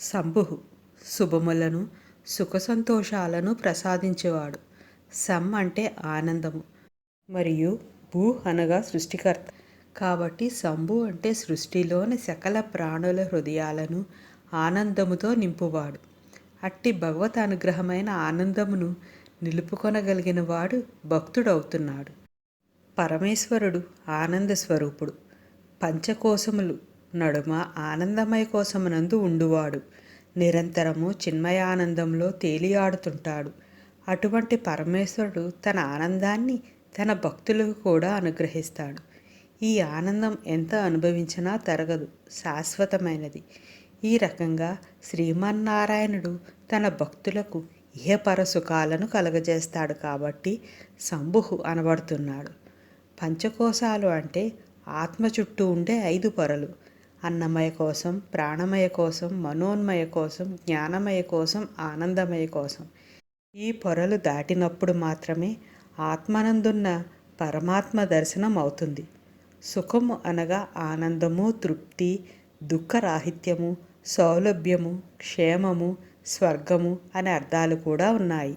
శంభు శుభములను సుఖ సంతోషాలను ప్రసాదించేవాడు. సం అంటే ఆనందము. మరియు భూ అనగా సృష్టికర్త. కాబట్టి శంభు అంటే సృష్టిలోని సకల ప్రాణుల హృదయాలను ఆనందముతో నింపువాడు. అట్టి భగవత్ అనుగ్రహమైన ఆనందమును నిలుపుకొనగలిగిన వాడు భక్తుడవుతున్నాడు. పరమేశ్వరుడు ఆనంద స్వరూపుడు. పంచకోశములు నడుమ ఆనందమయ కోసమునందు ఉండువాడు. నిరంతరము చిన్మయానందంలో తేలియాడుతుంటాడు. అటువంటి పరమేశ్వరుడు తన ఆనందాన్ని తన భక్తులకు కూడా అనుగ్రహిస్తాడు. ఈ ఆనందం ఎంత అనుభవించినా తరగదు శాశ్వతమైనది. ఈ రకంగా శ్రీమన్నారాయణుడు తన భక్తులకు ఇహపర సుఖాలను కలగజేస్తాడు కాబట్టి శంభుహు అనబడుతున్నాడు. పంచకోశాలు అంటే ఆత్మ చుట్టూ ఉండే ఐదు పొరలు. అన్నమయ కోసం ప్రాణమయ కోసం మనోన్మయ కోసం జ్ఞానమయ కోసం ఆనందమయ కోసం. ఈ పొరలు దాటినప్పుడు మాత్రమే ఆత్మనందున్న పరమాత్మ దర్శనం అవుతుంది. సుఖము అనగా ఆనందము తృప్తి దుఃఖరాహిత్యము సౌలభ్యము క్షేమము స్వర్గము అనే అర్థాలు కూడా ఉన్నాయి.